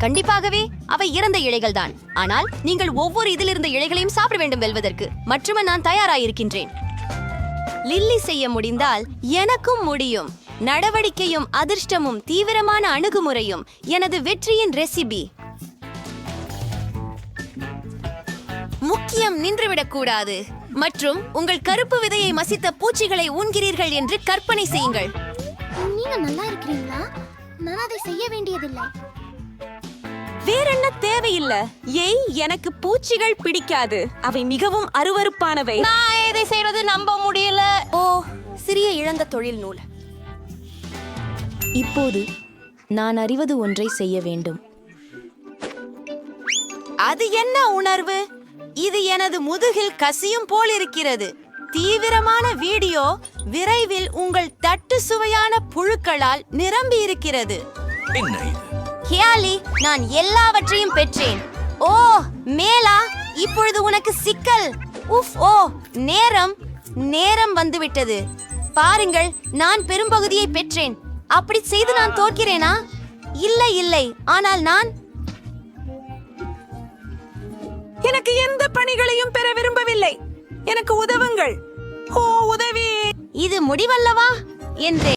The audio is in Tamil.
கண்டிப்பாகவே அவை இறந்த இழைகள் தான் ஆனால் நீங்கள் ஒவ்வொரு இதிலிருந்த இழைகளையும் சாப்பிட வேண்டும் வெல்வதற்கு. மற்றும் நான் தயாராயிருக்கின்றேன். லில்லி செய்ய முடிந்தால் எனக்கும் முடியும். நடவடிக்கையும் அதிர்ஷ்டமும் தீவிரமான அணுகுமுறையும் எனது வெற்றியின் ரெசிபி. முக்கியம் நின்றுவிடக் கூடாது மற்றும் உங்கள் கருப்பு விதையை மசித்த பூச்சிகளை ஊன்கிறீர்கள் என்று கற்பனை செய்யுங்கள். நீங்க நல்லா இருக்கிறீங்களா? நான் அதை செய்ய வேண்டியதில்லை. வேறென்ன தேவையில்ல? ஏய் எனக்கு பூச்சிகள் பிடிக்காது. அவை மிகவும் அருவருப்பானவை. நான் இதை செய்யறது நம்ப முடியல. ஓ சிறிய இழந்த தொழில் நூல். இப்போது நான் அறிவது ஒன்றை செய்ய வேண்டும். அது என்ன உணர்வு? இது எனது முதுகில் கசியும் போல் இருக்கிறது. தீவிரமான வீடியோ விரைவில் உங்கள் தட்டு சுவையான புழுக்களால் நிரம்பி இருக்கிறது என்ன ஹியாலி நான் எல்லாவற்றையும் பெற்றேன். ஓ மேலா இப்பொழுது உனக்கு சிக்கல். உஃப் ஓ நேரம் நேரம் வந்துவிட்டது. பாருங்கள் நான் பெரும்பகுதியை பெற்றேன். அப்படி செய்து நான் தோற்கிறேனா? இல்லை இல்லை. ஆனால் நான் எனக்கு எந்த பணிகளையும் பெற விரும்பவில்லை. எனக்கு உதவுங்கள். ஓ உதவி. இது முடிவல்லவா? என்றேன்.